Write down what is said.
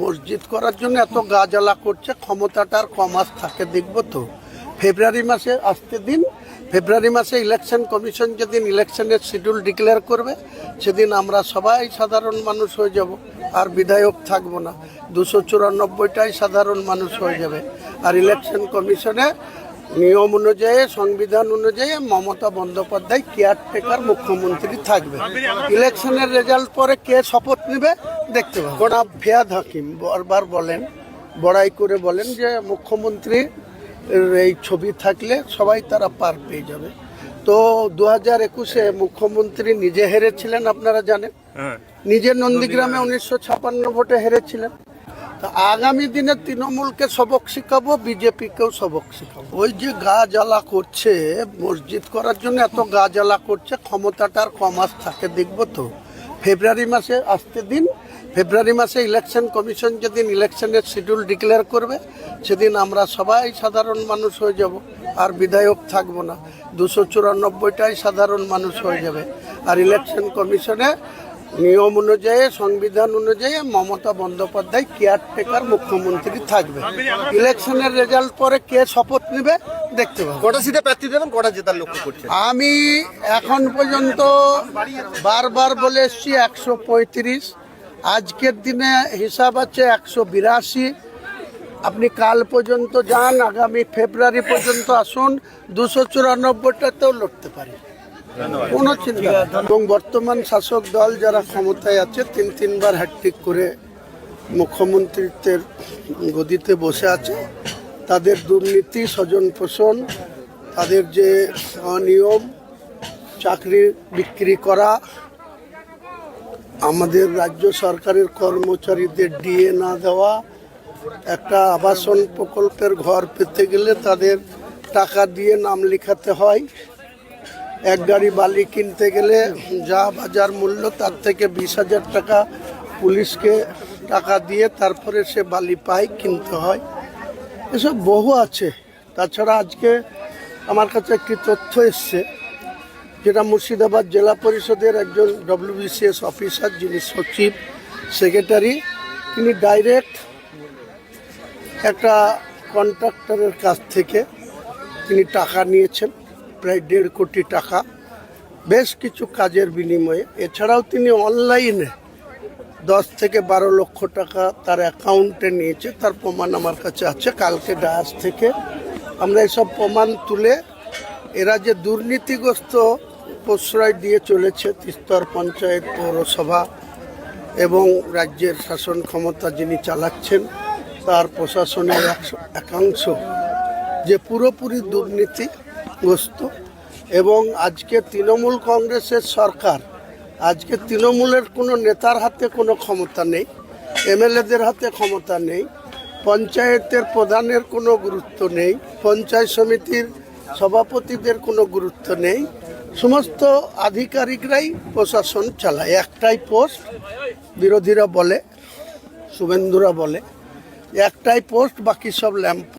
মসজিদ করার জন্য এত গা জ্বালা করছে ক্ষমতাটার কমাস থাকে, দেখব তো। ফেব্রুয়ারি মাসে আসতে দিন, ফেব্রুয়ারি মাসে ইলেকশন কমিশন যেদিন ইলেকশনের শিডিউল ডিক্লেয়ার করবে, সেদিন আমরা সবাই সাধারণ মানুষ হয়ে যাব, আর বিধায়ক থাকব না। দুশো চুরানব্বইটাই সাধারণ মানুষ হয়ে যাবে। আর ইলেকশন কমিশনে নিয়ম অনুযায়ী সংবিধান অনুযায়ী মমতা বন্দ্যোপাধ্যায় কেয়ারটেকার মুখ্যমন্ত্রী থাকবে। ইলেকশনের রেজাল্ট পরে কে শপথ নেবে দেখতে পাবো। গোনা ফিয়াদ হাকিম বারবার বলেন বড়াই করে বলেন যে মুখ্যমন্ত্রী এই ছবি থাকলে সবাই তারা পার পেয়ে যাবে। তো দু হাজার একুশে মুখ্যমন্ত্রী নিজে হেরেছিলেন আপনারা জানেন? নিজে নন্দীগ্রামে উনিশশো ছাপান্ন ভোটে হেরেছিলেন। আগামী দিনে তৃণমূলকে সবক শিখাবো, বিজেপিকেও সবক শিখাবো। ওই যে গা জ্বালা করছে, মসজিদ করার জন্য এত গা জ্বালা করছে, ক্ষমতাটা আর কমাস থাকে, দেখব তো। ফেব্রুয়ারি মাসে আসতে দিন, ফেব্রুয়ারি মাসে ইলেকশন কমিশন যেদিন ইলেকশনের শিডিউল ডিক্লেয়ার করবে, সেদিন আমরা সবাই সাধারণ মানুষ হয়ে যাব, আর বিধায়ক থাকব না। দুশো চুরানব্বইটাই সাধারণ মানুষ হয়ে যাবে। আর ইলেকশন কমিশনে নিয়ম অনুযায়ী সংবিধান অনুযায়ী মমতা বন্দ্যোপাধ্যায় কেয়ারটেকার মুখ্যমন্ত্রী থাকবে। ইলেকশনের রেজাল্ট পরে কে শপথ নেবে দেখতে পাবো। কটা সিটে প্রার্থী দেবেন কটা জেতার লক্ষ্য করছে আমি এখন পর্যন্ত বারবার বলে এসছি একশো পঁয়ত্রিশ আজকের দিনে হিসাব আছে একশো বিরাশি। আপনি কাল পর্যন্ত যান আগামী ফেব্রুয়ারি পর্যন্ত আসুন দুশো চুরানব্বইটাতেও লড়তে পারি। কোনো চিন্তা এবং বর্তমান শাসক দল যারা ক্ষমতায় আছে, তিন তিনবার হ্যাট্রিক করে মুখ্যমন্ত্রীত্বের গদিতে বসে আছে। তাদের দুর্নীতি, স্বজন পোষণ, তাদের যে অনিয়ম, চাকরি বিক্রি করা, আমাদের রাজ্য সরকারের কর্মচারীদের ডিএ না দেওয়া, একটা আবাসন প্রকল্পের ঘর পেতে গেলে তাদের টাকা দিয়ে নাম লেখাতে হয়। এক গাড়ি বালি কিনতে গেলে যা বাজার মূল্য, তার থেকে বিশ হাজার টাকা পুলিশকে টাকা দিয়ে তারপরে সে বালি পায়, কিনতে হয়। এসব বহু আছে। তাছাড়া আজকে আমার কাছে একটি তথ্য এসছে, যেটা মুর্শিদাবাদ জেলা পরিষদের একজন ডব্লিউবিসিএস অফিসার যিনি সচিব সেক্রেটারি তিনি ডাইরেক্ট একটা কন্ট্রাক্টরের কাছ থেকে তিনি টাকা নিয়েছেন। প্রায় দেড় কোটি টাকা, বেশ কিছু কাজের বিনিময়ে। এছাড়াও তিনি অনলাইনে দশ থেকে বারো লক্ষ টাকা তার অ্যাকাউন্টে নিয়েছে। তার প্রমাণ আমার কাছে আছে। কালকে ডায়াস থেকে আমরা এসব প্রমাণ তুলে এরা যে দুর্নীতিগ্রস্ত প্রশ্রয় দিয়ে চলেছে, তিস্তর পঞ্চায়েত পৌরসভা এবং রাজ্যের শাসন ক্ষমতা যিনি চালাচ্ছেন, তার প্রশাসনের একশ- যে পুরোপুরি দুর্নীতিগ্রস্ত এবং আজকে তৃণমূল কংগ্রেসের সরকার, আজকে তৃণমূলের কোনো নেতার হাতে কোনো ক্ষমতা নেই, এমএলএদের হাতে ক্ষমতা নেই, পঞ্চায়েতের প্রধানের কোনো গুরুত্ব নেই, পঞ্চায়েত সমিতির সভাপতিদের কোনো গুরুত্ব নেই, সমস্ত আধিকারিকরাই প্রশাসন চালায়। একটাই পোস্ট, বিরোধীরা বলে, শুভেন্দুরা বলে, একটাই পোস্ট, বাকি সব ল্যাম্প